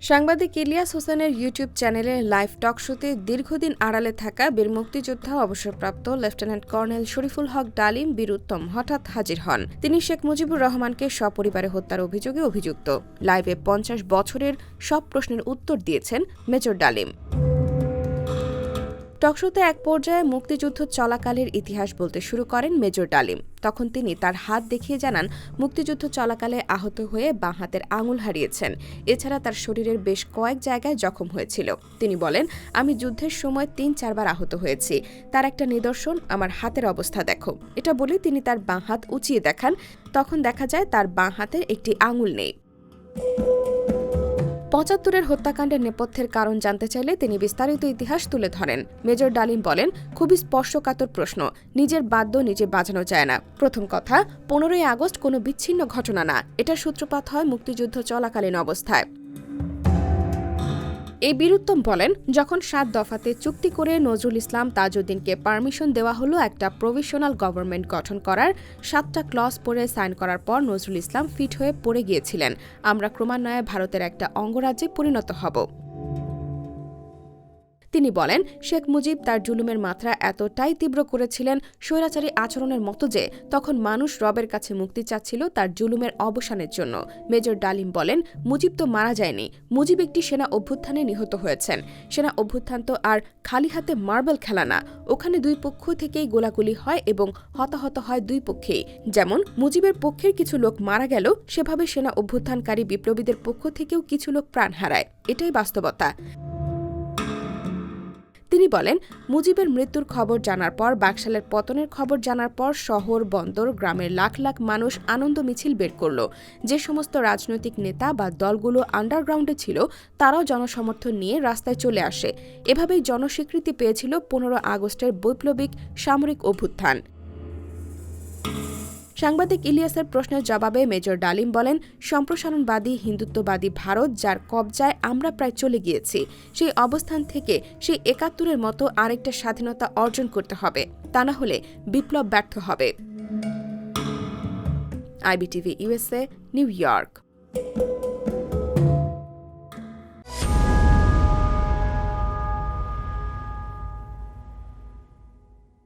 সাংবাদিক ইলিয়াস হোসেনের ইউটিউব চ্যানেলে লাইভ টক শোতে দীর্ঘদিন আড়ালে থাকা বীর মুক্তিযোদ্ধা অবসরপ্রাপ্ত লেফটেন্যান্ট কর্নেল শরীফুল হক ডালিম বীর উত্তম হঠাৎ হাজির হন। তিনি শেখ মুজিবুর রহমানকে সপরিবারে হত্যার অভিযোগে অভিযুক্ত। লাইভে পঞ্চাশ বছরের সব প্রশ্নের উত্তর দিয়েছেন মেজর ডালিম। টকশোতে এক পর্যায়ে মুক্তিযুদ্ধ চলাকালের ইতিহাস বলতে শুরু করেন মেজর ডালিম। তখন তিনি তার হাত দেখিয়ে জানান, মুক্তিযুদ্ধ চলাকালে আহত হয়ে বাঁ হাতের আঙুল হারিয়েছেন। এছাড়া তার শরীরের বেশ কয়েক জায়গায় জখম হয়েছিল। তিনি বলেন, আমি যুদ্ধের সময় তিন চারবার আহত হয়েছি। তার একটা নিদর্শন, আমার হাতের অবস্থা দেখো। এটা বলে তিনি তার বাঁ হাত উঁচিয়ে দেখান। তখন দেখা যায় তার বাঁ হাতের একটি আঙুল নেই। পঁচাত্তরের হত্যাকাণ্ডের নেপথ্যের কারণ জানতে চাইলে তিনি বিস্তারিত ইতিহাস তুলে ধরেন। মেজর ডালিম বলেন, খুবই স্পর্শকাতর প্রশ্ন, নিজের বাদ্য নিজে বাজানো যায় না। প্রথম কথা, পনেরোই আগস্ট কোনো বিচ্ছিন্ন ঘটনা না। এটার সূত্রপাত হয় মুক্তিযুদ্ধ চলাকালীন অবস্থায়। এই বীরুত্তম বলেন, যখন সাত দফাতে চুক্তি করে নজরুল ইসলাম তাজউদ্দিনকে পারমিশন দেওয়া হলো, একটা প্রভিশনাল গভর্নমেন্ট গঠন করার সাতটা ক্লস পরে সাইন করার পর নজরুল ইসলাম ফিট হয়ে পড়ে গিয়েছিলেন। আমরা ক্রমান্বয়ে ভারতের একটা অঙ্গরাজ্যে পরিণত হব। তিনি বলেন, শেখ মুজিব তার জুলুমের মাত্রা এতটাই তীব্র করেছিলেন স্বৈরাচারী আচরণের মতো যে তখন মানুষ রবের কাছে মুক্তি চাচ্ছিল তার জুলুমের অবসানের জন্য। মেজর ডালিম বলেন, মুজিব তো মারা যায়নি, মুজিব একটি সেনা অভ্যুত্থানে নিহত হয়েছেন। সেনা অভ্যুত্থান তো আর খালি হাতে মার্বেল খেলা না, ওখানে দুই পক্ষ থেকেই গোলাগুলি হয় এবং হতাহত হয় দুই পক্ষেই। যেমন, মুজিবের পক্ষের কিছু লোক মারা গেল সেভাবে সেনা অভ্যুত্থানকারী বিপ্লবীদের পক্ষ থেকেও কিছু লোক প্রাণ হারায়। এটাই বাস্তবতা। তিনি বলেন, মুজিবের মৃত্যুর খবর জানার পর, বাকশালের পতনের খবর জানার পর শহর, বন্দর, গ্রামের লাখ লাখ মানুষ আনন্দ মিছিল বের করল। যে সমস্ত রাজনৈতিক নেতা বা দলগুলো আন্ডারগ্রাউন্ডে ছিল, তারাও জনসমর্থন নিয়ে রাস্তায় চলে আসে। এভাবেই জনস্বীকৃতি পেয়েছিল পনেরো আগস্টের বৈপ্লবিক সামরিক অভ্যুত্থান। সাংবাদিক ইলিয়াসের প্রশ্নের জবাবে মেজর ডালিম বলেন, সম্প্রসারণবাদী, হিন্দুত্ববাদী ভারত যার কবজায় আমরা প্রায় চলে গিয়েছি, সেই অবস্থান থেকে সেই একাত্তরের মতো আরেকটা স্বাধীনতা অর্জন করতে হবে, তা না হলে বিপ্লব ব্যর্থ হবে। IBTV USA New York.